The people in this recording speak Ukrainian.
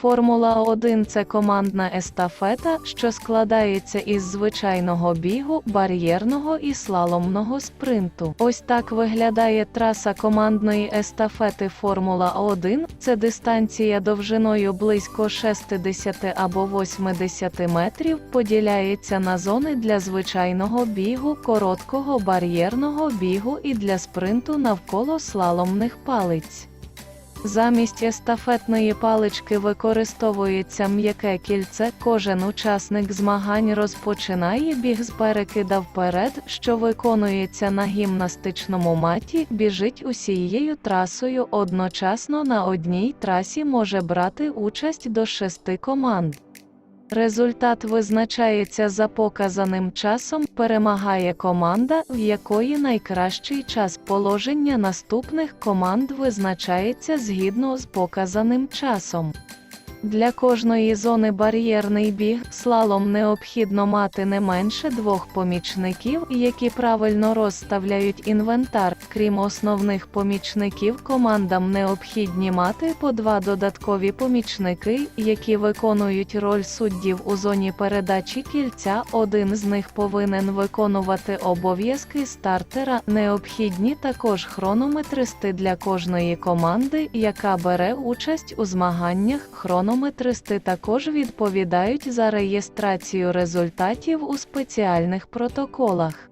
Формула 1 це командна естафета, що складається із звичайного бігу, бар'єрного і слаломного спринту. Ось так виглядає траса командної естафети Формула 1. Це дистанція довжиною близько 60 або 80 метрів, поділяється на зони для звичайного бігу, короткого бар'єрного бігу і для спринту навколо слаломних палиць. Замість естафетної палички використовується м'яке кільце. Кожен учасник змагань розпочинає біг з перекида вперед, що виконується на гімнастичному маті, біжить усією трасою. Одночасно на одній трасі може брати участь до шести команд. Результат визначається за показаним часом. Перемагає команда, в якої найкращий час положення наступних команд визначається згідно з показаним часом. Для кожної зони бар'єрний біг слалом необхідно мати не менше двох помічників, які правильно розставляють інвентар. Крім основних помічників, командам необхідні мати по два додаткові помічники, які виконують роль суддів у зоні передачі кільця. Один з них повинен виконувати обов'язки стартера. Необхідні також хронометристи для кожної команди, яка бере участь у змаганнях. Хронометристи також відповідають за реєстрацію результатів у спеціальних протоколах.